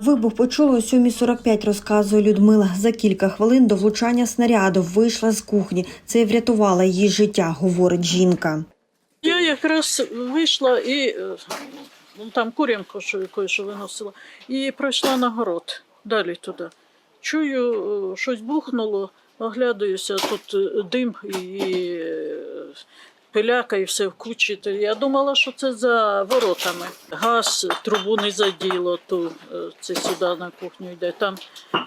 Вибух почули о 7.45, розказує Людмила. За кілька хвилин до влучання снаряду вийшла з кухні. Це врятувало її життя, говорить жінка. Я якраз вийшла і е, ну, там курянку що виносила, і пройшла на город далі туди. Чую, е, щось бухнуло, оглядаюся, тут е, дим і пиляка, і все в кучі. То Я думала, що це за воротами. Газ, трубу не заділо, то е, це сюди на кухню йде. Там е,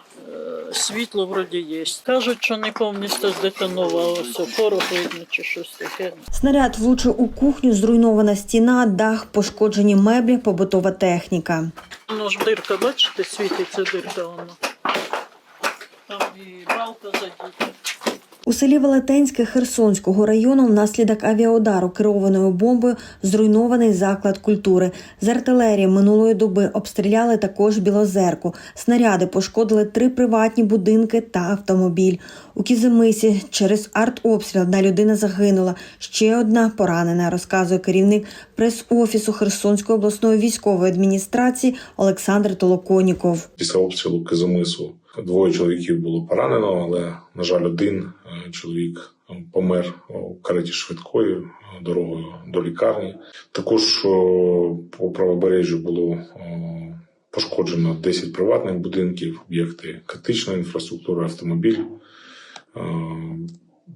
світло вроді є. Кажуть, що не повністю здетонувало, все, порох видно чи щось таке. Снаряд влучив у кухню, зруйнована стіна, дах, пошкоджені меблі, побутова техніка. Воно ж дирка, бачите, світиться дирка воно. Там і балка задіта. У селі Велетенське Херсонського району внаслідок авіаудару керованою бомбою зруйнований заклад культури. З артилерії минулої доби обстріляли також Білозерку. Снаряди пошкодили три приватні будинки та автомобіль. У Кізимисі через артобстріл одна людина загинула. Ще одна поранена, розказує керівник прес-офісу Херсонської обласної військової адміністрації Олександр Толоконіков. Після обстрілу Кизимису двоє чоловіків було поранено, але, на жаль, один е, чоловік помер у кареті швидкої е, дорогою до лікарні. Також по правобережжю було пошкоджено 10 приватних будинків, об'єкти критичної інфраструктури, автомобіль. Е,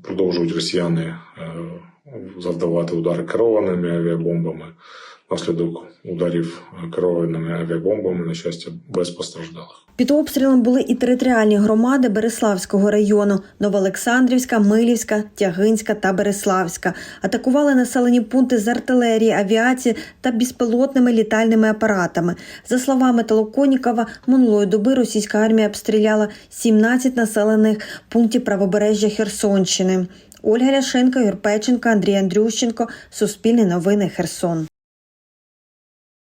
Продовжують росіяни е, завдавати удари керованими авіабомбами. Внаслідок ударів керованими авіабомбами, на щастя, без постраждалих. Під обстрілом були і територіальні громади Береславського району Новоолександрівська, Милівська, Тягинська та Береславська. Атакували населені пункти з артилерії, авіації та безпілотними літальними апаратами. За словами Толоконікова, минулої доби російська армія обстріляла 17 населених пунктів правобережжя Херсонщини. Ольга Ляшенко, Юр Печенко, Андрій Андрющенко. Суспільне новини Херсон.